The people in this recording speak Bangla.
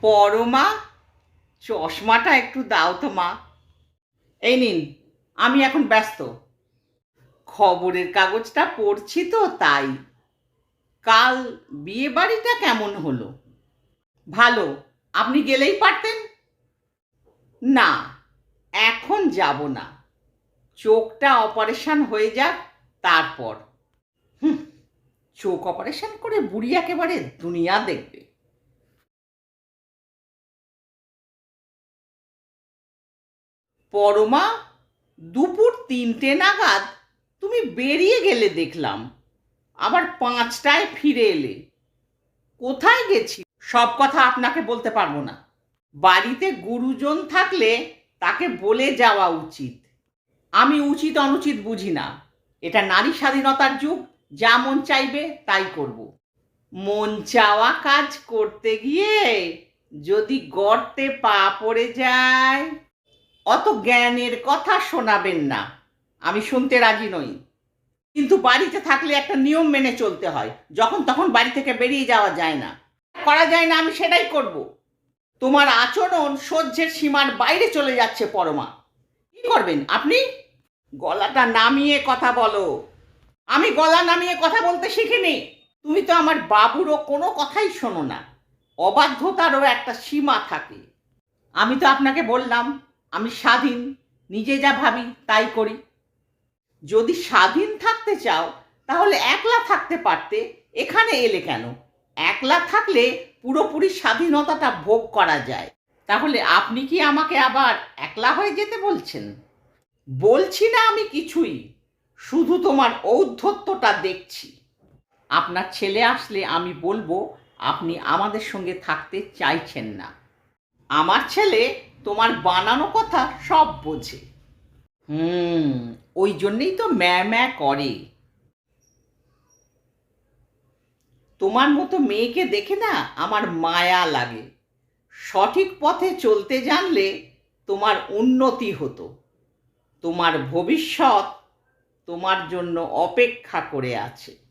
পরমা চশমাটা একটু দাও তো মা। এই নিন, আমি এখন ব্যস্ত। খবরের কাগজটা পড়ছি তো তাই। কাল বিয়ে বাড়িটা কেমন হলো? ভালো, আপনি গেলেই পারতেন? না, এখন যাব না। চোখটা অপারেশন হয়ে যাক, তারপর। হুম, চোখ অপারেশন করে বুড়ি একেবারে দুনিয়া দেখবে। পরমা দুপুর তিনটে নাগাদ তুমি বেরিয়ে গেলে দেখলাম। আবার পাঁচটায় ফিরে এলে। কোথায় গেছি? সব কথা আপনাকে বলতে পারব না। বাড়িতে গুরুজন থাকলে তাকে বলে যাওয়া উচিত। আমি উচিত অনুচিত বুঝি না। এটা নারী স্বাধীনতার যুগ, যা মন চাইবে তাই করব। মন চাওয়া কাজ করতে গিয়ে যদি গর্তে পা পড়ে যায় অত জ্ঞানের কথা শোনাবেন না। আমি শুনতে রাজি নই। কিন্তু বাড়িতে থাকলে একটা নিয়ম মেনে চলতে হয়। যখন তখন বাড়ি থেকে বেরিয়ে যাওয়া যায় না। করা যায় না, আমি সেটাই করব। তোমার আচরণ সহ্যের সীমার বাইরে চলে যাচ্ছে পরমা। কি করবেন আপনি? গলাটা নামিয়ে কথা বলো। আমি গলা নামিয়ে কথা বলতে শিখিনি। তুমি তো আমার বাবুরও কোনো কথাই শোনো না। অবাধ্যতারও একটা সীমা থাকে। আমি তো আপনাকে বললাম আমি স্বাধীন, নিজে যা ভাবি তাই করি। যদি স্বাধীন থাকতে চাও, তাহলে একলা থাকতে পারতে, এখানে এলে কেন? একলা থাকলে পুরোপুরি স্বাধীনতাটা ভোগ করা যায়। তাহলে আপনি কি আমাকে আবার একলা হয়ে যেতে বলছেন? বলছি না আমি কিছুই, শুধু তোমার ঔদ্ধত্যটা দেখছি। আপনার ছেলে আসলে আমি বলব, আপনি আমাদের সঙ্গে থাকতে চাইছেন না। আমার ছেলে তোমার বানানো কথা সব বোঝে। হুম, ওই জন্যেই তো ম্যা ম্যা করে। তোমার মতো মেয়েকে দেখে না আমার মায়া লাগে। সঠিক পথে চলতে জানলে তোমার উন্নতি হতো। তোমার ভবিষ্যৎ তোমার জন্য অপেক্ষা করে আছে।